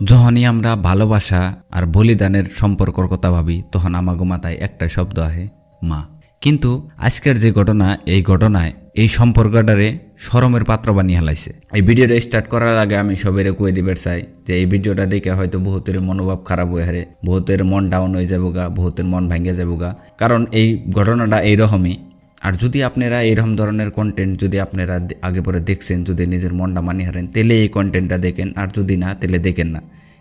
যখনই আমরা ভালোবাসা আর বলিদানের সম্পর্কর কথা ভাবি, তখন আমাগো মাথায় একটা শব্দ আহে, মা। কিন্তু আজকের যে ঘটনা, এই ঘটনায় এই সম্পর্কটারে সরমের পাত্র বানিয়ে হালাইছে। এই ভিডিওটা স্টার্ট করার আগে আমি সবেরে কয়ে দিবার চাই যে, এই ভিডিওটা দেখে হয়তো বহুতের মনোভাব খারাপ হয়ে হারে, বহুতের মন ডাউন হয়ে যাব গা বহুতের মন ভাঙ্গে যাব গা কারণ এই ঘটনাটা এইরকমই আর যদি আপনারা এরকম ধরনের কন্টেন্ট যদি আপনারা আগে পরে দেখছেন, যদি নিজের মনটা মানি হারেন, তাহলে এই কন্টেন্টটা দেখেন। আর যদি না, তাহলে দেখেন না।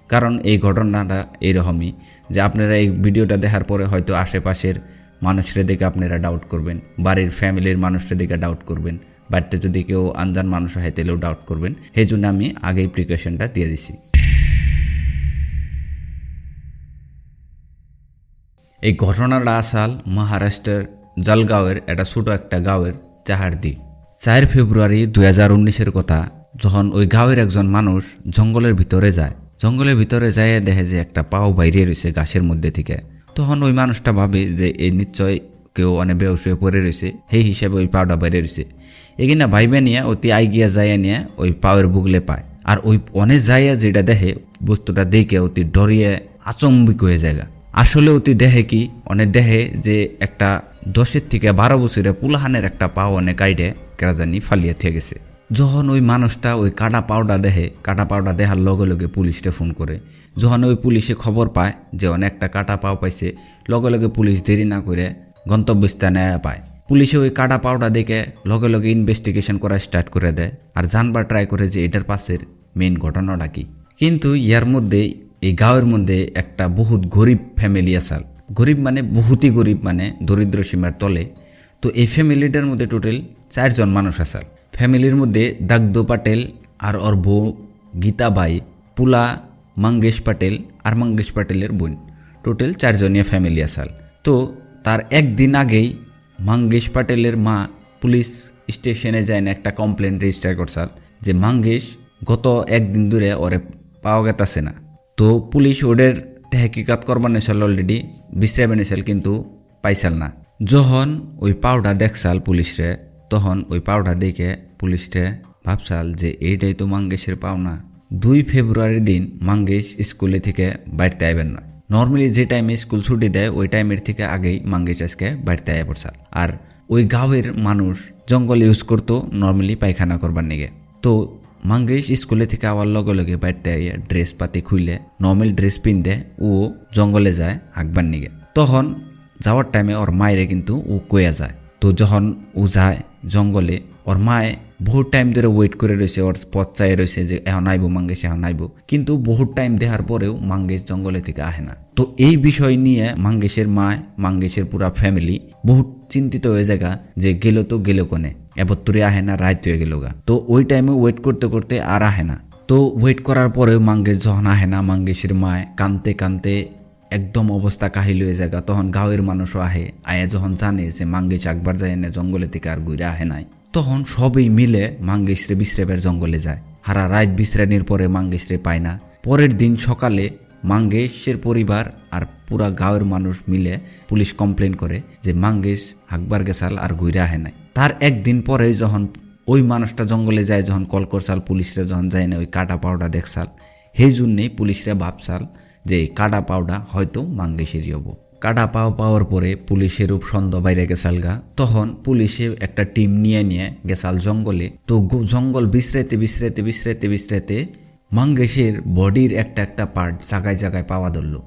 কারণ এই ঘটনাটা এরকমই যে আপনারা এই ভিডিওটা দেখার পরে হয়তো আশেপাশের মানুষের দিকে আপনারা ডাউট করবেন, বাড়ির ফ্যামিলির মানুষের দিকে ডাউট করবেন, বাড়িতে যদি কেউ আনজান মানুষ হয়, তাহলেও ডাউট করবেন। সেই জন্য আমি আগেই প্রিকশনটা দিয়ে দিছি। এই ঘটনাটা আসাল মহারাষ্ট্রের জলগাঁওয়ের একটা ছোট একটা গাঁওয়ের চাহারদি চার ফেব্রুয়ারি দুই হাজার উনিশের কথা, যখন ওই গাঁওয়ের একজন মানুষ জঙ্গলের ভিতরে যায়। জঙ্গলের ভিতরে যায়, দেখে যে একটা পাও বাইরে রয়েছে গাছের মধ্যে থেকে। তখন ওই মানুষটা ভাবে যে এই নিশ্চয় কেউ অনেক হয়ে পড়ে রয়েছে। সেই হিসাবে ওই পাওটা বাইরে রয়েছে। এগিনা ভাইবে নিয়ে, অতি আইগিয়া যাইয়া নিয়ে ওই পাওয়ের বুগলে পায়। আর ওই অনেক যাইয়া যেটা দেখে, বস্তুটা দেখে অতি ডরিয়ে আচম্বিক হয়ে যায় আসলে অতি দেহে কি, অনেক দেহে যে একটা দশের থেকে বারো বছরে পুলাহানের একটা পাও অনেক আইডে কেরাজানি ফালিয়ে থেকে গেছে। যখন ওই মানুষটা ওই কাটা পাউডা দেহে, কাটা পাউডা দেখার লগে লগে পুলিশটা ফোন করে। যখন ওই পুলিশে খবর পায় যে অনেকটা কাটা পাও পাইছে, লগে লগে পুলিশ দেরি না করে গন্তব্যস্থানে পায়। পুলিশে ওই কাটা পাউডা দেখে লগে লগে ইনভেস্টিগেশন করা স্টার্ট করে দেয় আর জানবার ট্রাই করে যে এটার পাশের মেইন ঘটনাটা কি। কিন্তু ইয়ার মধ্যে, এই গাঁয়ের মধ্যে একটা বহুত গরিব ফ্যামিলি আসাল। গরিব মানে বহুতই গরিব মানে দরিদ্র সীমার তলে। তো এই ফ্যামিলিটার মধ্যে টোটাল চারজন মানুষ আসাল ফ্যামিলির মধ্যে দাগদো পাটেল আর ওর বউ গীতাবাই পুলা, মঙ্গেশ পাটেল আর মঙ্গেশ পাটেলের বোন। টোটাল চারজনীয় ফ্যামিলি আসাল তো তার একদিন আগেই মঙ্গেশ পাটেলের মা পুলিশ স্টেশনে যায় না একটা কমপ্লেন রেজিস্টার করছাল যে মঙ্গেশ গত একদিন ধরে ওরে পাওয়া গেতাছে না। তো পুলিশ ওদের তেহকিকাত করবার নেশাল অলরেডি বিশ্রাবে নেশাল কিন্তু পাইছাল না। যখন ওই পাউডা দেখছাল পুলিশরে, তখন ওই পাউডা দেখে পুলিশরে ভাবছাল যে এইটাই তো মাঙ্গেশের পাওনা। দুই ফেব্রুয়ারির দিন মাঙ্গেশ স্কুলে থেকে বাড়িতে আইবেন না। নর্মালি যে টাইমে স্কুল ছুটি দেয়, ওই টাইমের থেকে আগেই মাঙ্গেশ আজকে বাড়িতে আয়া পড়ছাল। আর ওই গাঁয়ের মানুষ জঙ্গল ইউজ করতো নর্মালি পায়খানা করবার নিগে। তো মাঙ্গেশ স্কুলে থেকে আওয়ার লগে লগে বাড়িতে আইয়া ড্রেস পাতি খুইলে নর্মাল ড্রেস পিনতে ও জঙ্গলে যায় হাঁকবার নিগে। তখন যাওয়ার টাইমে ওর মায়েরে কিন্তু ও কয়া যায়। তো যখন ও যায় জঙ্গলে, ওর মায়ে বহুত টাইম ধরে ওয়েট করে রয়েছে, ওর পথ চাই রয়েছে যে এখন আইব, মাঙ্গেশ এখন আইব। কিন্তু বহুত টাইম দেখার পরেও মাঙ্গেশ জঙ্গলে থেকে আহে না। তো এই বিষয় নিয়ে মাঙ্গেশের মা, মাঙ্গেশের পুরা ফ্যামিলি বহুত চিন্তিত হয়ে জায়গা যে গেল তো গেল কোনে? এবার তোরে আহে না রাত হয়ে গেল গা। তো ওই টাইমে ওয়েট করতে করতে আর আহে না। তো ওয়েট করার পরেও মাঙ্গেশ যখন আহে না, মাঙ্গেশের মায় কানতে কানতে একদম অবস্থা কাহিল হয়ে জায়গা। তখন গাঁয়ের মানুষও আহে। আয়া যখন জানে যে মাঙ্গেশ একবার যায় না, জঙ্গলে থেকে আর ঘুরে আহে নাই। তখন সবই মিলে মাঙ্গেশরে বিশ্রেবের জঙ্গলে যায়। হারা রাত বিশ্রানির পরে মাঙ্গেশরে পায় না। পরের দিন সকালে মাঙ্গেশের পরিবার আর পুরা গাঁয়ের মানুষ মিলে পুলিশ কমপ্লেন করে যে মাঙ্গেশ হাকবার গেছাল আর ঘুরে আহে নাই। তার একদিন পরে যখন ওই মানুষটা জঙ্গলে যায়, যখন কল করছাল পুলিশরা যখন যায় না, ওই কাটা পাউডা দেখছাল, সেই জন্যেই পুলিশরা ভাবছাল যে কাটা পাউডা হয়তো মাঙ্গেশেরই হব। কাটা পাও পাওয়ার পরে পুলিশের রূপ সন্দ বাইরে গেছাল গা তখন পুলিশে একটা টিম নিয়ে নিয়ে গেছাল জঙ্গলে। তো জঙ্গল বিশ্রাইতে বিশ্রাইতে বিশ্রাইতে বিশ্রাইতে মাঙ্গেশের বডির একটা একটা পার্ট জায়গায় জায়গায় পাওয়া ধরলো।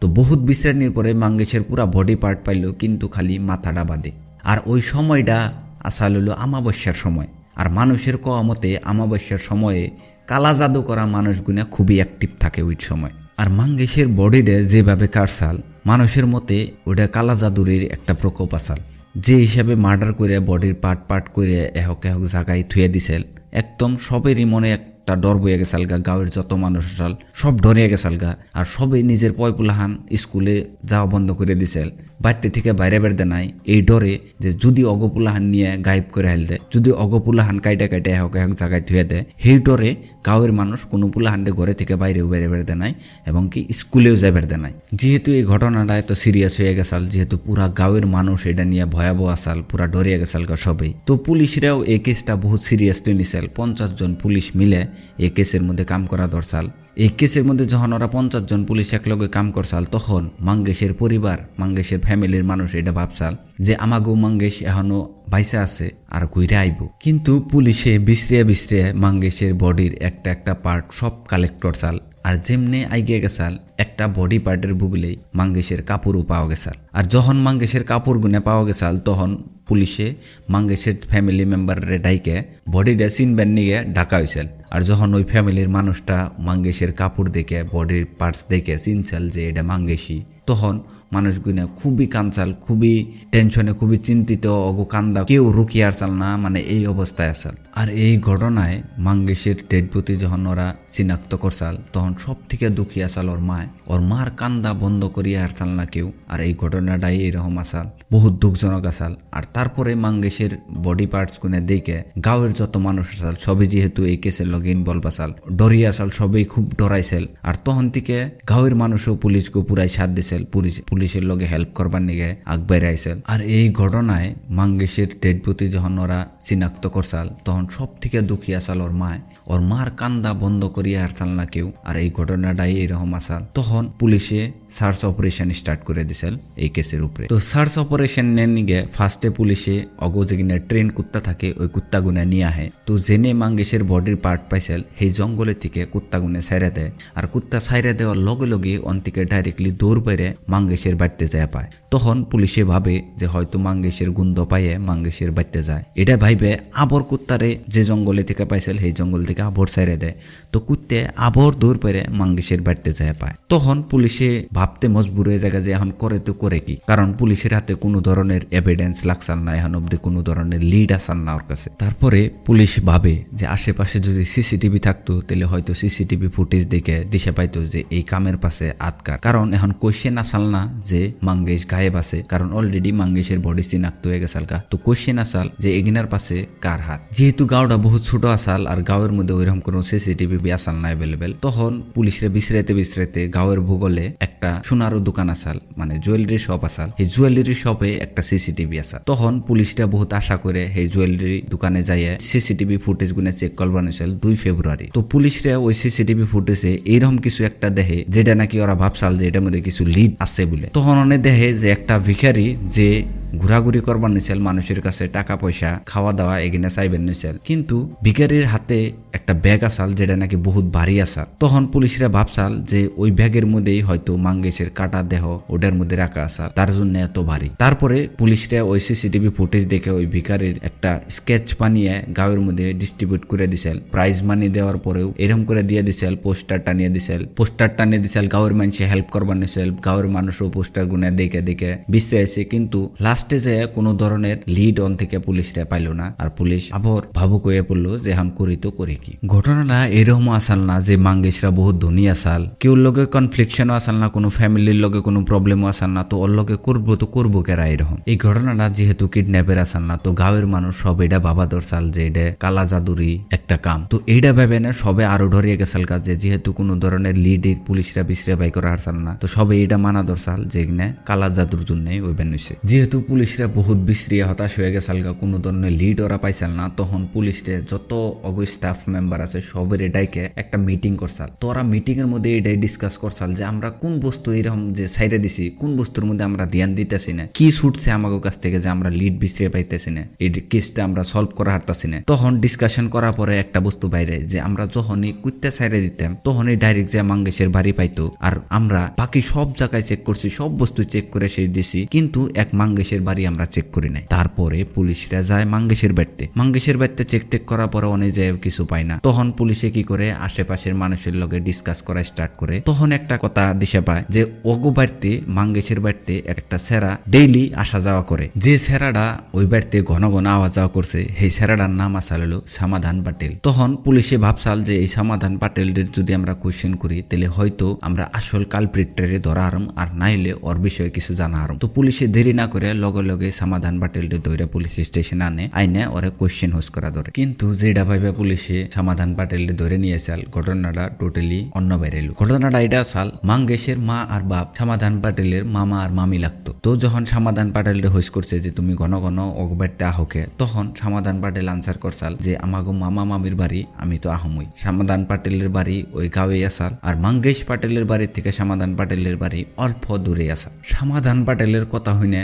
তো বহুত বিশ্রানির পরে মাঙ্গেশের পুরা বডি পার্ট পাইল কিন্তু খালি মাথাটা বাদে। আর ওই সময়টা আসাল হলো আমাবস্যার সময়। আর মানুষের কওয়া মতে আমাবস্যার সময়ে কালা জাদু করা মানুষগুনা খুবই অ্যাক্টিভ থাকে ওই সময়। আর মাঙ্গেশের বডিতে যেভাবে কাটসাল মানুষের মতে ওটা কালা জাদুরের একটা প্রকোপ আসাল। যে হিসাবে মার্ডার করে বডির পার্ট পার্ট করে এহক এহক জায়গায় থুয়ে দিছিল, একদম সবেরই মনে একটা ডর বইয়া গেছাল গা গাঁয়ের যত মানুষ আসাল, সব ডরিয়া গেছাল গা আর সবই নিজের পয়পুলাহান স্কুলে যাওয়া বন্ধ করে দিছিল বাড়িতে থেকে বাইরে বেরতে নাই, এই ডরে যে যদি অগপুলাহান নিয়ে গায়েব করে হেলতে যদি অগপুলাহান কাইটা কাইটা এহক এহক জায়গায় থুয়ে দেয়, সেই ডরে গাঁয়ের মানুষ কোনো পুলাহান্ডে ঘরে থেকে বাইরেও বেড়ে বেড়তে নাই, এবং কি স্কুলেও যায় বেড়তে নাই। যেহেতু এই ঘটনাটা এত সিরিয়াস হয়ে গেছাল যেহেতু পুরা গাঁয়ের মানুষ এটা নিয়ে ভয়াবহ আসাল পুরা ডরিয়া গেছাল সবাই। তো পুলিশরাও এই কেসটা বহুত সিরিয়াসলি নিছিল পঞ্চাশ জন পুলিশ মিলে এই কেসের মধ্যে কাম করা দরসাল। এই কেসের মধ্যে যখন ওরা পঞ্চাশ জন পুলিশ একলগে কাম করছাল তখন মাঙ্গেশের পরিবার, মাঙ্গেশের ফ্যামিলির মানুষ এটা ভাবছাল যে আমাগো মাঙ্গেশ এখনও বাইসা আছে, আর কইরে আইব। কিন্তু পুলিশে বিশ্রিয়া বিশ্রিয়া মাঙ্গেশের বডির একটা একটা পার্ট সব কালেক্ট করছাল আর যেমনে আইগে গেছাল একটা বডি পার্টের বুগলেই মাঙ্গেশের কাপড়ও পাওয়া গেছাল আর যখন মাঙ্গেশের কাপড় গুনে পাওয়া গেছাল তখন পুলিশে মাঙ্গেশের ফ্যামিলি মেম্বারের ডাইকে বডিটা চিনবেন নিয়ে ঢাকা হয়েছিল আর যখন ওই ফ্যামিলির মানুষটা মাঙ্গেশের কাপড় দেখে বডির পার্টস দেখে চিনছাল যে এটা মাঙ্গেশি তখন মানুষগুলো খুবই কানচাল, খুবই টেনশনে খুবই চিন্তিত, অগো কান্দা, কেউ রুকিয়ে আসাল না মানে এই অবস্থায় আসাল আর এই ঘটনায় মাঙ্গেশের ডেড বডি যখন ওরা চিনাক্ত করছাল তখন সব থেকে দুঃখী আসাল ওর মায়। ওর মার কান্দা বন্ধ করিয়া আসাল না কেউ। আর এই ঘটনাটাই এরকম আসাল বহুত দুঃখজনক আসাল আর তারপরে মাঙ্গেশের বডি পার্টস গুনে দেখে গাঁয়ের যত মানুষ আসাল সবই যেহেতু এই কেসের লগে ইনভলভ আসাল ডরিয়ে আসাল সবই খুব ডরাইছিল আর তখন থেকে গাঁয়ের মানুষও পুলিশকে পুরাই সাথ দিছিল পুলিশ পুলিশের লগে হেল্প করবার নিগে আগবাই আইছিল আর এই ঘটনায় মাঙ্গেশের ডেড বডি যখন ওরা চিনাক্ত করছাল তখন সব থেকে দুঃখী আসাল ওর মায়। ওর মার কান্দা বন্ধ করিয়া আসাল না কেউ। আর এই ঘটনাটাই এরকম আসাল তখন পুলিশে সার্চ অপারেশন স্টার্ট করে দিছিল এই কেসের উপরে। তো সার্চ অপারেশন নিগে ফার্স্টে পুলিশে অগো যেখানে ট্রেন কুত্তা থাকে, ওই কুত্তা গুনে নিয়ে আহে। তো জেনে মাঙ্গেশের বডির পার্ট পাইছিল, সেই জঙ্গলের থেকে কুত্তা গুনে সাইরা দেয়। আর কুত্তা সাইরা দেওয়ার লগে লগে অন্তিকে ডাইরেক্টলি দৌড় বাইরে মাঙ্গেশের বাড়িতে যায় পায়। তখন পুলিশে ভাবে যে হয়তো মাঙ্গেশের গুন্দ পাইয়ে মাঙ্গেশের বাড়িতে যায়। এটা ভাইবে আবর কুত্তারে যে জঙ্গলে থেকে পাইছিল, সেই জঙ্গল থেকে আবর সাইরে দেয়। তো কুত্তে আবর দৌড় পেরে মাঙ্গেশের বাড়িতে যায় পায়। তখন পুলিশে ভাবতে মজবুর হয়ে যায় যে এখন করে তো করে কি? কারণ পুলিশের হাতে কোনো ধরনের এভিডেন্স লাগসাল না, এখন অব্দি কোনো ধরনের লিড আসাল না ওর কাছে। তারপরে পুলিশ ভাবে যে আশেপাশে যদি সিসিটিভি থাকতো, তাহলে হয়তো সিসিটিভি ফুটেজ দেখে দিশা পাইতো যে এই কামের পাশে আটকার। কারণ এখন কোয়েশ্চেন আসাল না যে মাঙ্গেশ গায়েব আছে, কারণ অলরেডি মাঙ্গেশের বডি চিনাক্ত হয়ে গেছাল গা। তো কোয়েশ্চেন আসাল যে এগিনার পাশে কার হাত? যেহেতু গাওটা বহুত ছোট আসাল আর গাঁয়ের মধ্যে ওইরকম কোনো সিসিটিভি আসাল না অ্যাভেলেবেল তখন পুলিশরা বিছরাইতে বিছরাইতে গাঁয়ের ভূগোলে একটা সোনারও দোকান আসাল মানে জুয়েলারি শপ আসাল। এই জুয়েলারি শপে একটা সিসিটিভি আসাল। তখন পুলিশটা বহুত আশা করে এই জুয়েলারি দোকানে যাইয়ে সিসিটিভি ফুটেজ গুনে চেক করবার দুই ফেব্রুয়ারি। তো পুলিশরা ওই সিসিটিভি ফুটেজে এইরকম কিছু একটা দেহে যেটা নাকি ওরা ভাবসাল যে এটার মধ্যে কিছু লিড আছে বলে। তখন অনেক দেখে যে একটা ভিখারি যে ঘোরাঘুরি করবার নিছিল মানুষের কাছে টাকা, পয়সা, খাওয়া দাওয়া এগিনে চাইবেন নিছিল কিন্তু ভিখারির হাতে একটা ব্যাগ আসাল যেটা নাকি বহুত ভারী আসাল। তখন পুলিশরা ভাবসাল যে ওই ব্যাগের মধ্যেই হয়তো মাঙ্গেশের কাটা দেহ ওটার মধ্যে রাখা আসাল। তার জন্য এত ভারী। তারপরে পুলিশরা ওই সিসিটিভি ফুটেজ দেখে ওই ভিখারির একটা স্কেচ বানিয়ে গাঁয়ের মধ্যে ডিস্ট্রিবিউট করে দিছিল। প্রাইজ মানি দেওয়ার পরেও এরকম করে দিয়ে দিছিল, পোস্টার টানিয়ে দিছিল। পোস্টার টানিয়ে দিছিল, গাঁয়ের মানুষে হেল্প করবার নিছিল গাঁয়ের মানুষও পোস্টার গুনে দেখে দেখে বিশ্রাইছে। কিন্তু লাস্টে যে কোনো ধরনের লিড অন থেকে পুলিশরা পাইল না। আর পুলিশ আবার ভাবুক হয়ে পড়ল যে এখন করি তো করে কি। ঘটনাটা এরকম আসাল না যে মাঙ্গেশরা বহুত ধনী আসাল। কেউ লগে কনফ্লিকশনও আসাল না, কোনো ফ্যামিলির লগে কোনো প্রবলেমও আসাল না, তো ওর লগে করব তো করব কেরা এরকম। এই ঘটনাটা যেহেতু কিডন্যাপের আসাল না, তো গাঁয়ের মানুষ সব এটা বাবা দরসাল যে এটা কালা জাদুরি একটা কাম। তো এইটা ভেবে না সবে আরও ডরিয়ে গেছাল কাজে যেহেতু কোনো ধরনের লিড পুলিশরা বিশরা বাই করা হারসাল না, তো সবে এটা মানা দরসাল যে কালা জাদুর জন্যই ওই বেন যেহেতু পুলিশরা বহুত বিশ্রিয়া হতাশ হয়ে গেছাল গা কোনো ধরনের লিড ওরা পাইছাল না। তখন পুলিশরে যত অগ স্টাফ মেম্বার আছে, সবের এটাইকে একটা মিটিং করছাল। তো ওরা মিটিং এর মধ্যে এটাই ডিসকাস করছাল যে, আমরা কোন বস্তু এরকম যে সাইডে দিছি, কোন বস্তুর মধ্যে আমরা ধ্যান দিতেছি না? কি ছুটছে আমাকে কাছ থেকে যে আমরা লিড বিশ্রিয়ে পাইতেছি না? এই কেসটা আমরা সলভ করা হারতাছি না? তখন ডিসকাশন করার পরে একটা বস্তু বাইরে যে, আমরা যখনই কুত্তে সাইডে দিতাম, তখনই ডাইরেক্ট যে মাঙ্গেশের বাড়ি পাইতো। আর আমরা বাকি সব জায়গায় চেক করছি, সব বস্তু চেক করে সেই দিছি। কিন্তু এক মাঙ্গেশের বাড়ি আমরা চেক করি নাই। তারপরে পুলিশরা যায় মাঙ্গেশের বাড়িতে। মাঙ্গেশের বাড়িতে চেক টেক করার পরে অনেক যায় কিছু পায় না। তখন পুলিশে কি করে? আশেপাশের মানুষের লগে ডিসকাস করা স্টার্ট করে। তখন একটা কথা দিশে পায় যে, ওগো বাড়িতে, মাঙ্গেশের বাড়িতে একটা সেরা ডেইলি আসা যাওয়া করে। যে সেরাটা ওই বাড়িতে ঘন ঘন আওয়া যাওয়া করছে, সেই সেরাটার নাম আসাল হলো সমাধান পাটেল। তখন পুলিশে ভাবসাল যে, এই সমাধান পাটেলের যদি আমরা কোয়েশ্চেন করি, তাহলে হয়তো আমরা আসল কালপ্রিটরে ধরা আরম, আর নাইলে ওর বিষয়ে কিছু জানা হারম তো পুলিশে দেরি না করে লগে লগে সমাধান পাটেলটি ধরে পুলিশ স্টেশন আনে, আইনে ওরে কোয়েশ্চেন হোস করা ধরে। কিন্তু যেটা ভাইবা পুলিশে সমাধান পাটেলটি ধরে নিয়ে চাল ঘটনাটা টোটালি অন্য বেরেলো ঘটনাটা এটা সাল মাঙ্গেশের মা আর বাপ সমাধান পাটেলের মামা আর মামি লাগতো। তো যখন সমাধান পাটেলের হইস করছে যে তুমি ঘন ঘন অগবাড়িতে আহকে, তখন সমাধান পাটেল আনসার করছাল যে আমাগো মামা মামির বাড়ি, আমি তো আহমই। সমাধান পাটেলের বাড়ি ওই গাঁয়ে আসাল, আর মাঙ্গেশ পাটেলের বাড়ি থেকে সমাধান পাটেলের বাড়ি অল্প দূরে আসাল। সমাধান পাটেলের কথা হইনে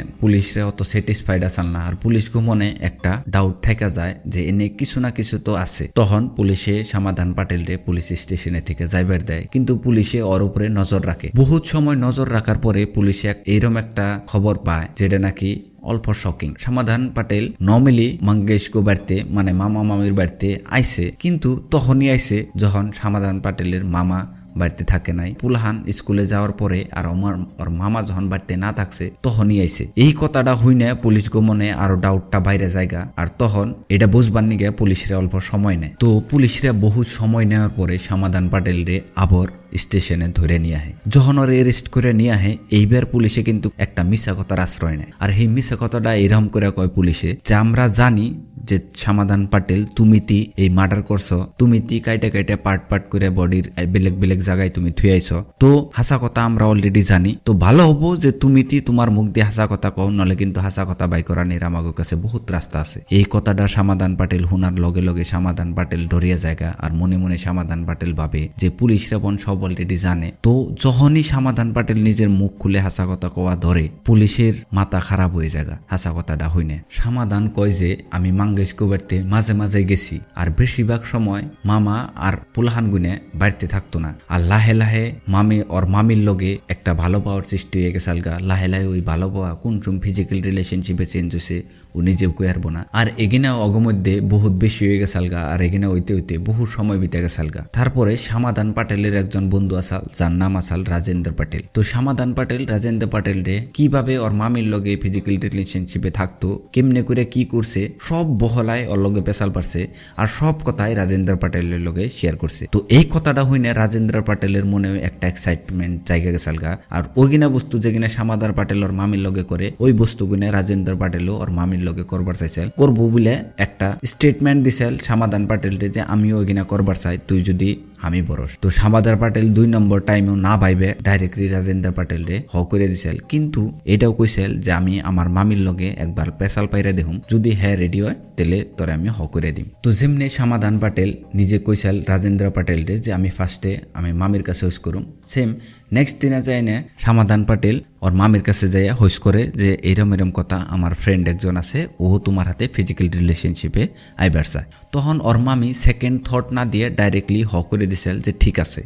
পুলিশরে অত স্যাটিসফাইড আসাল না। আর পুলিশ মনে একটা ডাউট থেকে যায় যে এনে কিছু না কিছু তো আছে। তখন পুলিশে সমাধান পাটেল রে পুলিশ স্টেশনে থেকে যাইবার দেয়। কিন্তু পুলিশে ওর উপরে নজর রাখে। বহুত সময় নজর রাখার পরে পুলিশে এইরকম একটা খবর পায়, যেটা নাকি অল্প শকিং সমাধান পাটেল নর্মালি মঙ্গেশ গো বাড়িতে মানে মামা মামির বাড়িতে আইসে, কিন্তু তখনই আইসে যখন সমাধান পাটেলের মামা বাড়িতে থাকে নাই। পুলহান স্কুলে যাওয়ার পরে আর আমার ওর মামা যখন বাড়িতে না থাকছে, তখনই আইছে এই কথাটা হই না পুলিশ গো মনে আরও ডাউটটা বাইরে জায়গা আর তখন এটা বুঝবার নিগে পুলিশরা অল্প সময় নেয়। তো পুলিশরা বহু সময় নেওয়ার পরে সমাধান পাটেল রে আবার স্টেশনে ধরে নিয়ে আহে। যখন ওর অ্যারেস্ট করে নিয়ে আহে, এইবার পুলিশে কিন্তু একটা মিশা কথার আশ্রয় নেয়। আর এই মিশা কথাটা এরকম করে কয় পুলিশে, যে আমরা জানি যে সমাধান পাটেল, তুমি তি এই মার্ডার করছ, তুমি তি কাইটে কাইটে পার্ট পার্ট করে বডির বেলেগ বেলেগ জায়গায় তুমি আইছো। তো হাসা কথা আমরা অলরেডি জানি। তো ভালো হব যে তুমি তি তোমার মুখ দিয়ে হাসা কথা কও, নলে কিন্তু হাসা কথা বাই করা নিয়ে আমাদের কাছে বহুত রাস্তা আছে। এই কথাটা সমাধান পাটেল হুনার লগে লগে সমাধান পাটেল ডরিয়া জায়গা, আর মনে মনে সমাধান পাটেল ভাবে যে পুলিশরা বোন সব অলরেডি জানে। তো যখনই সমাধান পাটেল নিজের মুখ খুলে হাসা কথা কওয়া ধরে, পুলিশের মাথা খারাপ হয়ে জায়গা। হাসা কথাটা হইনে সমাধান কয় যে, আমি মাঙ্গেশ কুবারতে মাঝে মাঝে গেছি, আর বেশিরভাগ সময় মামা আর পুলহান গুনে বাড়িতে থাকতো না। আর লাহে লাহে মামি ওর মামির লগে একটা ভালো পাওয়ার সৃষ্টি হয়ে গেছে আলগা। লাহে লাহে ওই ভালো পাওয়া কোন রকম ফিজিক্যাল রিলেশনশিপে চেঞ্জ হয়েছে ও নিজেও কই পারব না। আর এগিনা অগমধ্যে বহুত বেশি হয়ে গেছে আলগা, আর এগিনা হইতে হইতে বহু সময় বিতে গেছে আলগা। তারপরে সমাধান পাটেলের একজন বন্ধু আসাল, যার নাম আসাল রাজেন্দ্র পাটেল। তো সমাধান পাটেল, রাজেন্দ্র পাটেল রে, কীভাবে ওর মামির লগে ফিজিক্যাল রিলেশনশিপে থাকতো, কেমনে করে কি করছে, সব বহলায় ওর লগে পেশাল পারছে, আর সব কথাই রাজেন্দ্র পাটেলের লগে শেয়ার করছে। তো এই কথাটা হইনে রাজেন্দ্র পাটেলের মনে একটা এক্সাইটমেন্ট জায়গা গেছালগা আর ওইগিনা বস্তু যেগিনা সমাদার পাটেল ওর মামির লগে করে, ওই বস্তুগুনে রাজেন্দ্র পাটেলও ওর মামির লগে করবার চাইছিল। করব বলে একটা স্টেটমেন্ট দিছিল সমাধান পাটেলরে যে, আমিও ওইগিনা করবার চাই, তুই যদি আমি বরস। তো সামাদার পাটেল দুই নম্বর টাইমেও না ভাইবে ডাইরেক্টলি রাজেন্দ্র পাটেল রে হ করে দিছিল। কিন্তু এটাও কইছিল যে আমি আমার মামির লগে একবার পেশাল পাইরে দেখুম। যদি হ্যাঁ রেডি হয়, তেলে তোরে আমি হ করে দিম। তো যেমনি সমাধান পাটেল নিজে কইছিল রাজেন্দ্র পাটেল রে যে আমি ফার্স্টে আমি মামির কাছে হইস করুম। সেম নেক্সট দিনে যাই না সমাধান পাটেল ওর মামির কাছে যাইয়া হইস করে যে এরম এরম কথা আমার ফ্রেন্ড একজন আছে, ও তোমার হাতে ফিজিক্যাল রিলেশনশিপে আইবার চায়। তখন ওর মামি সেকেন্ড থট না দিয়ে ডাইরেক্টলি হ করে দিছিল যে ঠিক আছে।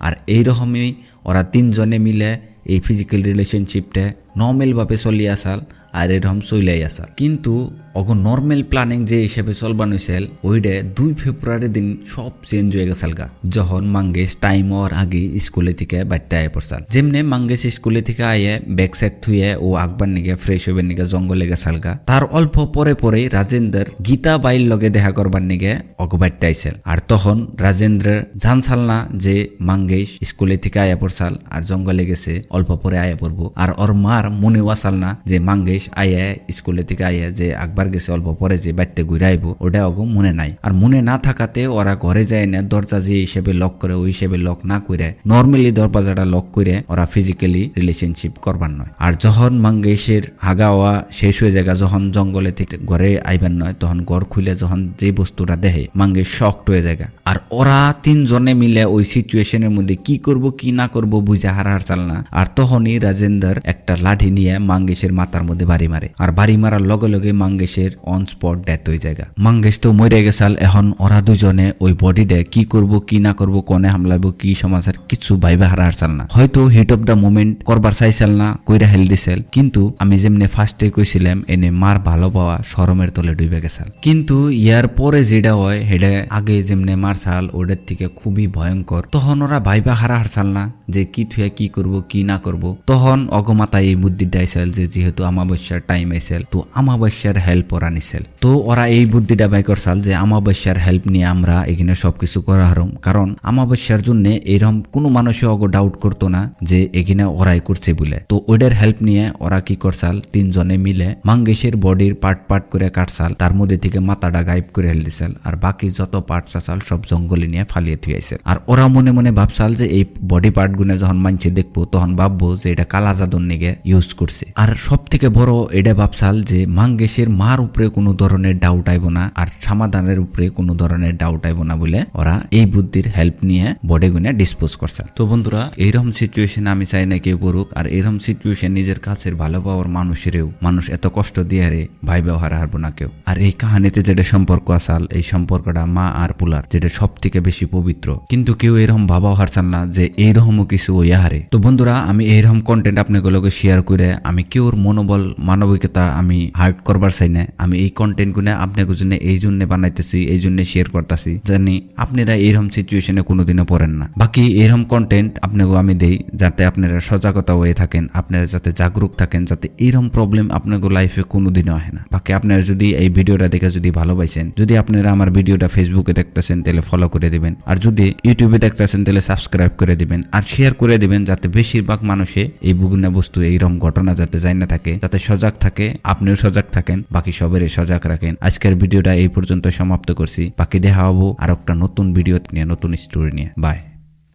আর এইরকমই ওরা তিনজনে মিলে এই ফিজিক্যাল রিলেশনশিপটা নর্মেলভাবে চলি আসাল আর এরকম চইলাই আসাল কিন্তু অগ নর্মেল প্ল্যানিং যে হিসেবে চলবান হয়েছিল ওইটা দুই ফেব্রুয়ারি দিন সব চেঞ্জ হয়ে গেছাল গা। যখন মাঙ্গেশ টাইম হওয়ার আগে স্কুলে থেকে বাড়তে আয় পড়ছাল। যেমনি মাঙ্গেশ স্কুলে থেকে আয়ে ব্যাগ স্যাগ থুয়ে ও আকবার নিগে ফ্রেশ হইবার নিগে জঙ্গলে গেছাল গা। তার অল্প পরে পরেই রাজেন্দ্র গীতা বাইর লগে দেখা করবার নিগে অগ বাড়তে আইছিল। আর তখন রাজেন্দ্র জানছাল না যে মাঙ্গেশ স্কুলে থেকে আয়া পড়ছাল আর জঙ্গলে গেছে, অল্প পরে আয়া পড়ব। আর ওর মার মনেও আসাল না যে মাঙ্গেশ আয়া স্কুলে থেকে আয়া যে আকবার গেছে, অল্প পরে যে বাড়িতে ঘুরে আইবো, ওটা অগো মনে নাই। আর মনে না থাকাতে ওরা ঘরে যায় না, দরজা যে হিসেবে লক করে, ওই হিসেবে লক না করে নর্মালি দরজাটা লক করে ওরা ফিজিক্যালি রিলেশনশিপ করবার নয়। আর যখন মাঙ্গেশের হাগাওয়া শেষ হয়ে যায় যখন জঙ্গলে থেকে ঘরে আইবার নয়, তখন ঘর খুলে যখন যে বস্তুটা দেহে মাঙ্গেশ শক্ট হয়ে যায় আর ওরা তিনজনে মিলে ওই সিচুয়েশনের মধ্যে কি করব, কি না করব বুঝে হারার চাল না। আর তখনই রাজেন্দ্র একটা লাঠি নিয়ে মাঙ্গেশের মাথার মধ্যে বাড়ি মারে। আর বাড়ি মারার লগে লগে মাঙ্গেশের অন স্পট ডেথ হয়ে যায় মাঙ্গেশ তো মরে গেছাল, এখন ওরা দুজনে ওই বডিডে কি করব, কি না করব, কোনে হামলাবো, কি সমাজের কিছু ভাইবে হারার চাল না। হয়তো হিট অফ দ্য মোমেন্ট করবার চাইছিল না, কইরা হেল দিছিল, কিন্তু আমি যেমনি ফার্স্টে কইছিলাম, এনে মার ভালো পাওয়া শরমের তলে ডুবে গেছাল। কিন্তু ইয়ার পরে যেটা হয়, হেডে আগে যেমনি মারছাল ওদের থেকে খুবই ভয়ঙ্কর। তখন ওরা ভাইবা হারা হারছাল না, যে কি থুয়া কি করব, কি না করব। তখন অগমাতা এই বুদ্ধিটা আইসাল যে যেহেতু আমাবস্যার টাইম আইসাল, তো আমাবস্যার হেল্প ওরা নিছিল। তো ওরা এই বুদ্ধিটা বাই করছাল যে আমাবস্যার হেল্প নিয়ে আমরা এখানে সবকিছু করা হারম। কারণ আমাবস্যার জন্য এরকম কোনো মানুষই অগ ডাউট করতো না যে এখানে ওরাই করছে বলে। তো ওইটার হেল্প নিয়ে ওরা কি করছাল? তিনজনে মিলে মাঙ্গেশের বডির পার্ট পার্ট করে কাটছাল, তার মধ্যে থেকে মাথাটা গায়েব করে হেল দিছাল, আর বাকি যত পার্ট আসাল সব জঙ্গলে নিয়ে ফালিয়ে থুয়াইছে আর ওরা মনে মনে ভাবছাল যে এই বডি পার্ট গুনে যখন মানছে দেখব, তখন ভাববো যে এটা কালা জাদুর নিগে ইউজ করছে। আর সব থেকে বড় এটা ভাবছাল যে মাঙ্গেশের মার উপরে কোনো ধরনের ডাউট আইব না আর সমাধানের উপরে কোনো ধরনের ডাউট আইব না বলে ওরা এই বুদ্ধির হেল্প নিয়ে বডি গুনে ডিসপোজ করছে। তো বন্ধুরা এইরকম সিচুয়েশন আমি চাই না কেউ পড়ুক আর এরকম সিচুয়েশন নিজের কাছের ভালো পাওয়ার মানুষেরও মানুষ এত কষ্ট দিয়ে রে ভাই ব্যবহার হারবো না কেউ। আর এই কাহিনীতে যেটা সম্পর্ক আসাল এই সম্পর্কটা মা আর পুলার যেটা সব থেকে বেশি পবিত্র। কিন্তু কেউ এরকম ভাবাও হারছাল না যে এইরকমও কিছু ইহারে তো বন্ধুরা আমি এইরকম কন্টেন্ট আপনাগুলোকে শেয়ার করে আমি কেউর মনোবল, মানবিকতা আমি হার্ট করবার চাই না। আমি এই কন্টেন্টগুলো আপনাদের জন্য এই জন্য বানাইতেছি, এই জন্য শেয়ার করতেছি, জানি আপনারা এইরকম সিচুয়েশনে কোনোদিনও পড়েন না। বাকি এরকম কন্টেন্ট আপনাকেও আমি দেই, যাতে আপনারা সজাগতা হয়ে থাকেন, আপনারা যাতে জাগরুক থাকেন, যাতে এরকম প্রবলেম আপনাকে লাইফে কোনোদিনও হয় না। বাকি আপনারা যদি এই ভিডিওটা দেখে যদি ভালোবাসেন, যদি আপনারা আমার ভিডিওটা ফেসবুকে দেখতেছেন, তাহলে ফলো করে দিবেন। আর যদি ইউটিউবে দেখতেছেন, তাহলে সাবস্ক্রাইব করে দিবেন। আর শেয়ার করে দিবেন, যাতে বেশিরভাগ মানুষে এই বিভিন্ন বস্তু এইরকম ঘটনা যাতে যায় না থাকে যাতে সজাগ থাকে, আপনিও সজাগ থাকেন, বাকি সবের সজাগ রাখেন। আজকের ভিডিওটা এই পর্যন্ত সমাপ্ত করছি। বাকি দেখা হব আর একটা নতুন ভিডিও নিয়ে, নতুন স্টোরি নিয়ে। বাই